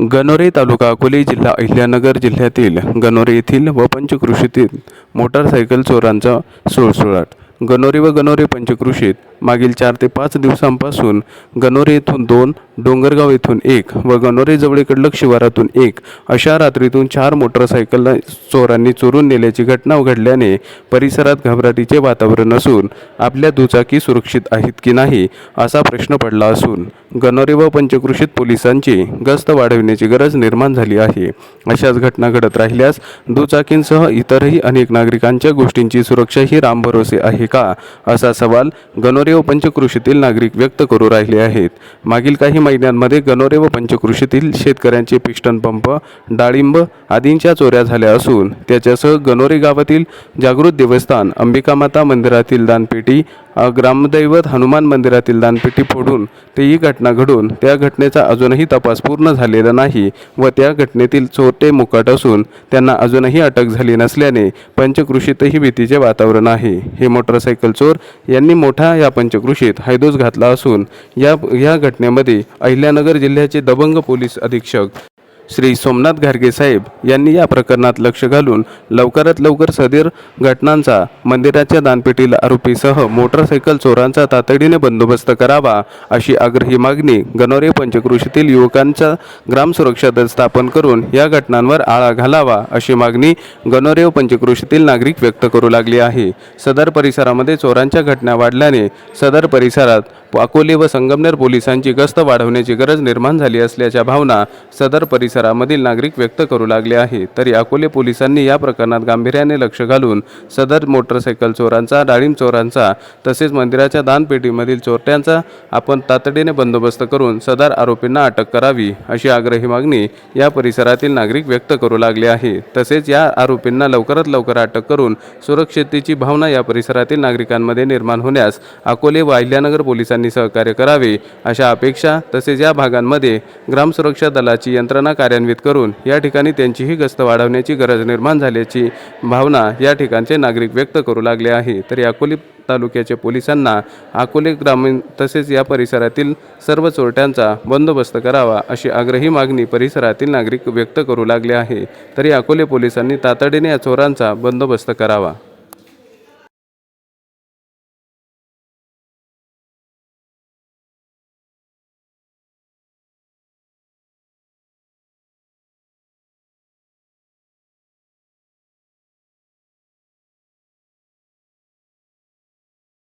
गणोरे तालुका अकोले जिल्हा अहिल्यानगर जिल्ह्यातील गणोरे येथील व पंचकृषीतील मोटारसायकल चोरांचा सुळसुळाट गणोरे व गणोरे पंचकृषीत मागील चार ते पाच दिवसांपासून गणोरे येथून दोन डोंगरगाव येथून एक व गणोरे जवळीकडलक शिवारातून एक अशा रात्रीतून चार मोटरसायकल चोरांनी चोरून नेल्याची घटना घडल्याने परिसरात घबराटीचे वातावरण असून आपल्या दुचाकी सुरक्षित आहेत की नाही असा प्रश्न पडला असून गणोरे व पंचकृषीत पोलिसांची गस्त वाढविण्याची गरज निर्माण झाली आहे. अशाच घटना घडत राहिल्यास दुचाकींसह इतरही अनेक नागरिकांच्या गोष्टींची सुरक्षा ही रामभरोसे आहे का? असा सवाल गणोरे व पंचकृषीतील नागरिक व्यक्त करू राहिले आहेत. मागील काही महिन्यांमध्ये गणोरे व पंचकृषीतील शेतकऱ्यांचे पिष्टन पंप डाळिंब आदींच्या चोऱ्या झाल्या असून त्याच्यासह गणोरे गावातील जागृत देवस्थान अंबिकामाता मंदिरातील दानपेटी ग्रामदैवत हनुमान मंदिरातील दानपेटी फोडून तेही घटना घडून त्या घटनेचा अजूनही तपास पूर्ण झालेला नाही व त्या घटनेतील चोरटे मुकाट असून त्यांना अजूनही अटक झाली नसल्याने पंचकृषीतही भीतीचे वातावरण आहे. हे मोटरसायकल चोर यांनी मोठा या पंचकृषीत हैदोस घातला असून या या घटनेमध्ये अहिल्यानगर जिल्ह्याचे दबंग पोलीस अधीक्षक श्री सोमनाथ घारगे साहेब यांनी या प्रकरणात लक्ष घालून लवकरात लवकर सदर घटनांचा मंदिराच्या दानपेटीला आरोपीसह मोटरसायकल चोरांचा तातडीने बंदोबस्त करावा अशी आग्रही मागणी गणोरे पंचकृषीतील युवकांचा ग्राम सुरक्षा दल स्थापन करून या घटनांवर आळा घालावा अशी मागणी गणोरे पंचकृषीतील नागरिक व्यक्त करू लागली आहे. सदर परिसरामध्ये चोरांच्या घटना वाढल्याने सदर परिसरात अकोले व संगमनेर पोलिसांची गस्त वाढवण्याची गरज निर्माण झाली असल्याच्या भावना सदर परिसरामधील नागरिक व्यक्त करू लागले आहे तरी अकोले पोलिसांनी या प्रकरणात गांभीर्याने लक्ष घालून सदर मोटरसायकल चोरांचा डाळिंब चोरांचा तसेच मंदिराच्या दानपेटीमधील चोरट्यांचा आपण तातडीने बंदोबस्त करून सदर आरोपींना अटक करावी अशी आग्रही मागणी या परिसरातील नागरिक व्यक्त करू लागले आहे तसेच या आरोपींना लवकरात लवकर अटक करून सुरक्षिततेची भावना या परिसरातील नागरिकांमध्ये निर्माण होण्यास अकोले व अहिल्यानगर पोलिसांनी सहकार्य करावे अशा अपेक्षा तसेच या भागांमध्ये ग्रामसुरक्षा दलाची यंत्रणा कार्यान्वित करून या ठिकाणी त्यांचीही गस्त वाढवण्याची गरज निर्माण झाल्याची भावना या ठिकाणचे नागरिक व्यक्त करू लागले आहे. तरी अकोली तालुक्याच्या पोलिसांना अकोले ग्रामीण तसेच या परिसरातील सर्व चोरट्यांचा बंदोबस्त करावा अशी आग्रही मागणी परिसरातील नागरिक व्यक्त करू लागले आहे. तरी अकोले पोलिसांनी तातडीने या चोरांचा बंदोबस्त करावा.